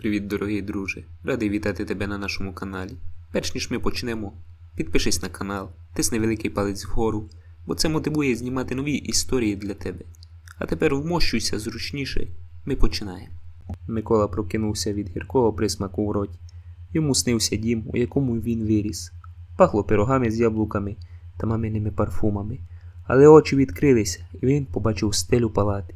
Привіт, дорогий друже! Радий вітати тебе на нашому каналі. Перш ніж ми почнемо, підпишись на канал, тисни великий палець вгору, бо це мотивує знімати нові історії для тебе. А тепер вмощуйся зручніше, ми починаємо. Микола прокинувся від гіркого присмаку в роті. Йому снився дім, у якому він виріс. Пахло пирогами з яблуками та маминими парфумами. Але очі відкрилися, і він побачив стелю палати.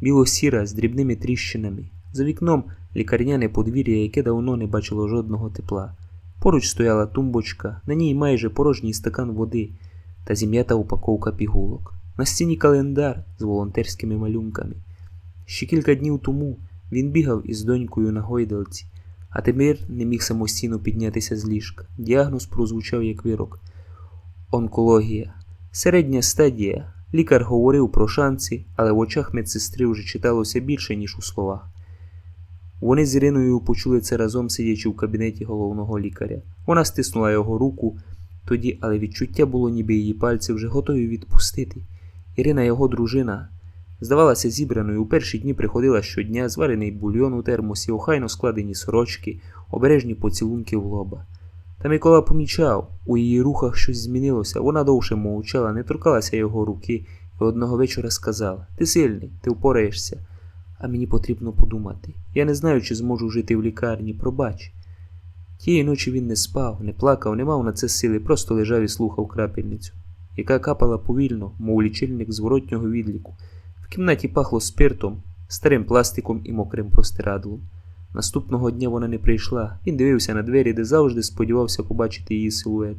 Біло-сіра з дрібними тріщинами. За вікном лікарняне подвір'я, яке давно не бачило жодного тепла. Поруч стояла тумбочка, на ній майже порожній стакан води та зім'ята упаковка пігулок. На стіні календар з волонтерськими малюнками. Ще кілька днів тому він бігав із донькою на гойдалці, а тепер не міг самостійно піднятися з ліжка. Діагноз прозвучав як вирок. Онкологія. Середня стадія. Лікар говорив про шанси, але в очах медсестри вже читалося більше, ніж у словах. Вони з Іриною почули це разом сидячи в кабінеті головного лікаря. Вона стиснула його руку тоді, але відчуття було, ніби її пальці вже готові відпустити. Ірина, його дружина, здавалася зібраною. У перші дні приходила щодня зварений бульйон у термосі, охайно складені сорочки, обережні поцілунки в лоба. Та Микола помічав, у її рухах щось змінилося, вона довше мовчала, не торкалася його руки і одного вечора сказала: Ти сильний, ти впораєшся, а мені потрібно подумати. Я не знаю, чи зможу жити в лікарні, пробач. Тієї ночі він не спав, не плакав, не мав на це сили, просто лежав і слухав крапельницю, яка капала повільно, мов лічильник зворотнього відліку. В кімнаті пахло спиртом, старим пластиком і мокрим простирадлом. Наступного дня вона не прийшла. Він дивився на двері, де завжди сподівався побачити її силует.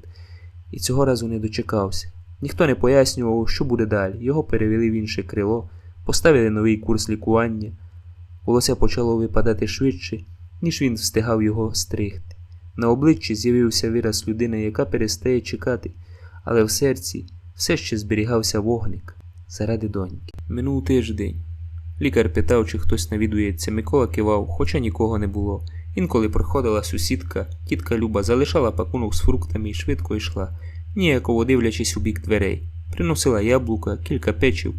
І цього разу не дочекався. Ніхто не пояснював, що буде далі. Його перевели в інше крило, поставили новий курс лікування. Волосся почало випадати швидше, ніж він встигав його стригти. На обличчі з'явився вираз людини, яка перестає чекати, але в серці все ще зберігався вогник заради доньки. Минув тиждень. Лікар питав, чи хтось навідується. Микола кивав, хоча нікого не було. Інколи проходила сусідка, тітка Люба залишала пакунок з фруктами і швидко йшла, ніяково дивлячись у бік дверей. Приносила яблука, кілька печів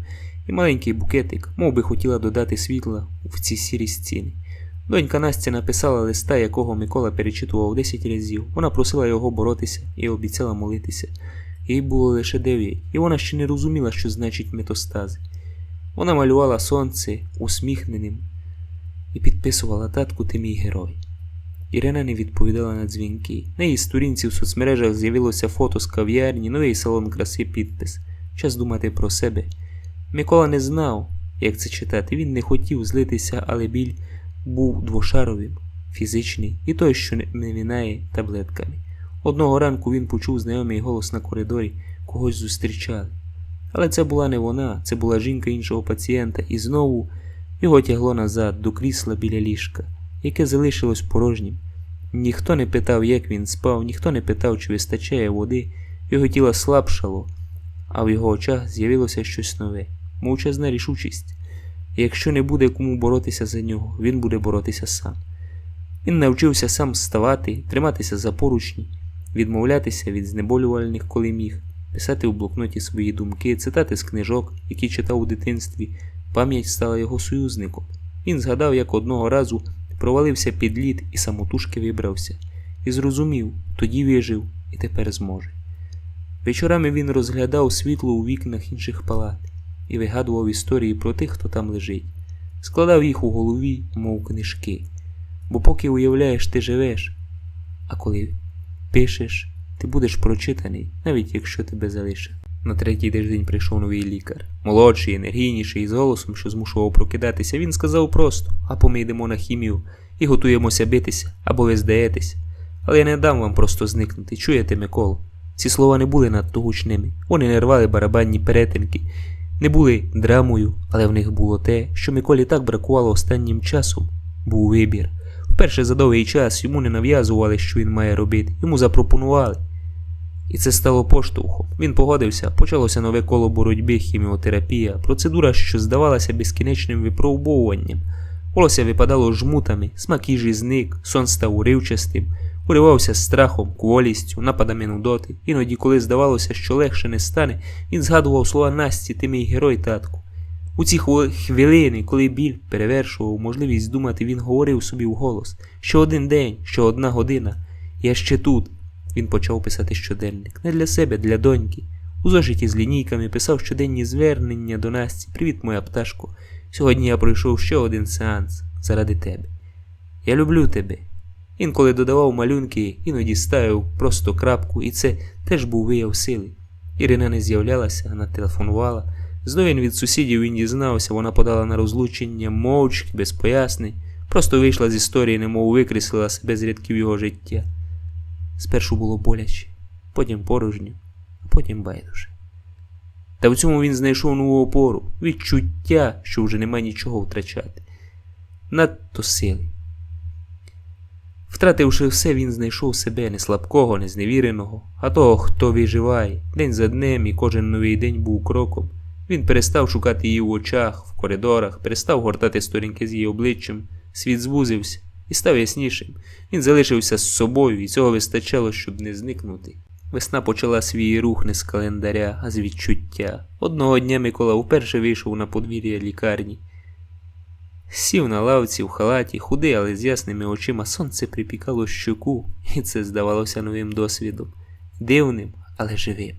і маленький букетик, мов би хотіла додати світла в ці сірі стіни. Донька Настя написала листа, якого Микола перечитував 10 разів. Вона просила його боротися і обіцяла молитися. Їй було лише дев'ять, і вона ще не розуміла, що значить метастази. Вона малювала сонце усміхненим і підписувала татку ти мій герой. Ірина не відповідала на дзвінки. На її сторінці в соцмережах з'явилося фото з кав'ярні, новий салон краси підпис. Час думати про себе. Микола не знав, як це читати. Він не хотів злитися, але біль був двошаровим, фізичний і той, що не мінає таблетками. Одного ранку він почув знайомий голос на коридорі, когось зустрічали. Але це була не вона, це була жінка іншого пацієнта, і знову його тягло назад до крісла біля ліжка, яке залишилось порожнім. Ніхто не питав, як він спав, ніхто не питав, чи вистачає води, його тіло слабшало, а в його очах з'явилося щось нове, мовчазна рішучість. Якщо не буде кому боротися за нього, він буде боротися сам. Він навчився сам вставати, триматися за поручні, відмовлятися від знеболювальних, коли міг писати у блокноті свої думки, цитати з книжок, які читав у дитинстві. Пам'ять стала його союзником. Він згадав, як одного разу провалився під лід і самотужки вибрався, і зрозумів, тоді вижив і тепер зможе. Вечорами він розглядав світло у вікнах інших палат і вигадував історії про тих, хто там лежить, складав їх у голові, мов книжки. Бо поки уявляєш, ти живеш, а коли пишеш, ти будеш прочитаний, навіть якщо тебе залишать. На третій тиждень прийшов новий лікар. Молодший, енергійніший, з голосом, що змушував прокидатися, він сказав просто: або ми йдемо на хімію і готуємося битися, або ви здаєтесь. Але я не дам вам просто зникнути, чуєте, Миколо? Ці слова не були надто гучними, вони не рвали барабанні перетинки, не були драмою, але в них було те, що Миколі так бракувало останнім часом. Був вибір. Вперше за довгий час йому не нав'язували, що він має робити, йому запропонували. І це стало поштовхом. Він погодився, почалося нове коло боротьби, хіміотерапія, процедура, що здавалася безкінечним випробовуванням. Волосся випадало жмутами, смак їжі зник, сон став уривчастим, уривався страхом, кволістю, нападами нудоти. Іноді, коли здавалося, що легше не стане, він згадував слова Насті, ти мій герой, татку. У ці хвилини, коли біль перевершував можливість думати, він говорив собі вголос, що один день, що одна година, я ще тут. Він почав писати щоденник. Не для себе, для доньки. У зошиті з лінійками писав щоденні звернення до Насті. Привіт, моя пташко. Сьогодні я пройшов ще один сеанс заради тебе. Я люблю тебе. Інколи додавав малюнки, іноді ставив просто крапку, і це теж був вияв сили. Ірина не з'являлася, вона телефонувала. З новин від сусідів він дізнався, вона подала на розлучення мовчки, без пояснень, просто вийшла з історії, немов викреслила себе з рядків його життя. Спершу було боляче, потім порожньо, а потім байдуже. Та в цьому він знайшов нову опору, відчуття, що вже нема нічого втрачати. Надто сили. Втративши все, він знайшов себе не слабкого, не зневіреного, а того, хто виживає. День за днем і кожен новий день був кроком. Він перестав шукати її в очах, в коридорах, перестав гортати сторінки з її обличчям, світ звузився і став яснішим. Він залишився з собою, і цього вистачало, щоб не зникнути. Весна почала свій рух не з календаря, а з відчуття. Одного дня Микола вперше вийшов на подвір'я лікарні. Сів на лавці в халаті, худий, але з ясними очима сонце припікало щоку, і це здавалося новим досвідом. Дивним, але живим.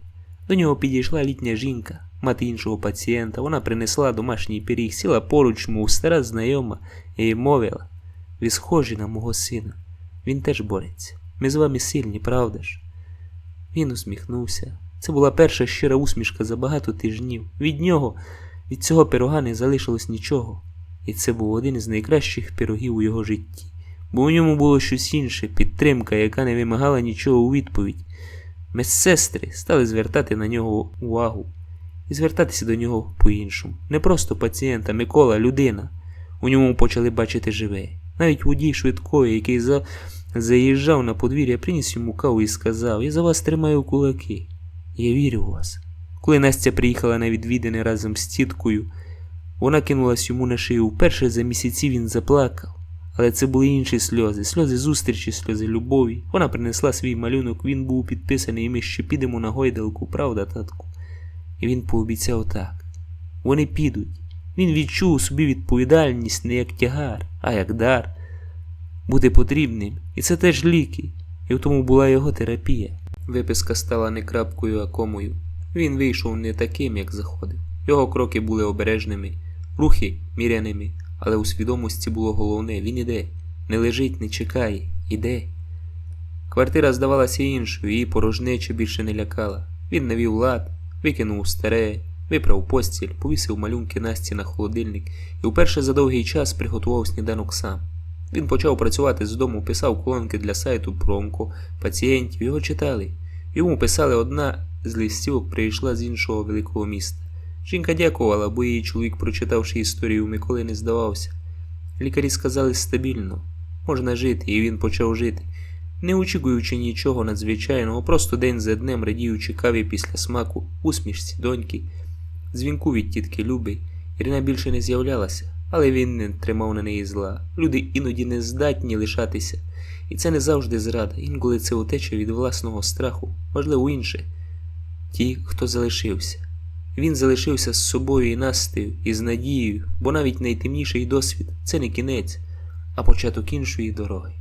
До нього підійшла літня жінка, мати іншого пацієнта. Вона принесла домашній пиріг, сіла поруч, мов стара знайома, і мовила: Ви схожі на мого сина. Він теж бореться. Ми з вами сильні, правда ж? Він усміхнувся. Це була перша щира усмішка за багато тижнів. Від нього, від цього пирога не залишилось нічого. І це був один із найкращих пирогів у його житті, бо у ньому було щось інше, підтримка, яка не вимагала нічого у відповідь. Медсестри стали звертати на нього увагу і звертатися до нього по-іншому. Не просто пацієнт, а Микола, людина. У ньому почали бачити живе. Навіть водій швидкої, який за... заїжджав на подвір'я, приніс йому каву і сказав: Я за вас тримаю кулаки. Я вірю в вас. Коли Настя приїхала на відвідини разом з тіткою, вона кинулась йому на шию. Вперше за місяці він заплакав. Але це були інші сльози, сльози зустрічі, сльози любові. Вона принесла свій малюнок, він був підписаний, і ми ще підемо на гойдалку, правда, татку? І він пообіцяв так. Вони підуть. Він відчув у собі відповідальність не як тягар, а як дар. Бути потрібним. І це теж ліки. І в тому була його терапія. Виписка стала не крапкою, а комою. Він вийшов не таким, як заходив. Його кроки були обережними, рухи міряними, але у свідомості було головне він іде, не лежить, не чекає, іде. Квартира здавалася іншою, її порожнеча більше не лякала. Він навів лад, викинув старе, виправ постіль, повісив малюнки Насті на холодильник і вперше за довгий час приготував сніданок сам. Він почав працювати з дому, писав колонки для сайту про онкопацієнтів, його читали. Йому писали одна з листівок прийшла з іншого великого міста. Жінка дякувала, бо її чоловік, прочитавши історію, Миколи не здавався. Лікарі сказали стабільно, можна жити, і він почав жити, не очікуючи нічого надзвичайного, просто день за днем радіючи каві після смаку, усмішці доньки, дзвінку від тітки Люби. Ірина більше не з'являлася, але він не тримав на неї зла. Люди іноді не здатні лишатися, і це не завжди зрада, інколи це утеча від власного страху, можливо, інше. Ті, хто залишився. Він залишився з собою і Настею, і з надією, бо навіть найтемніший досвід це не кінець, а початок іншої дороги.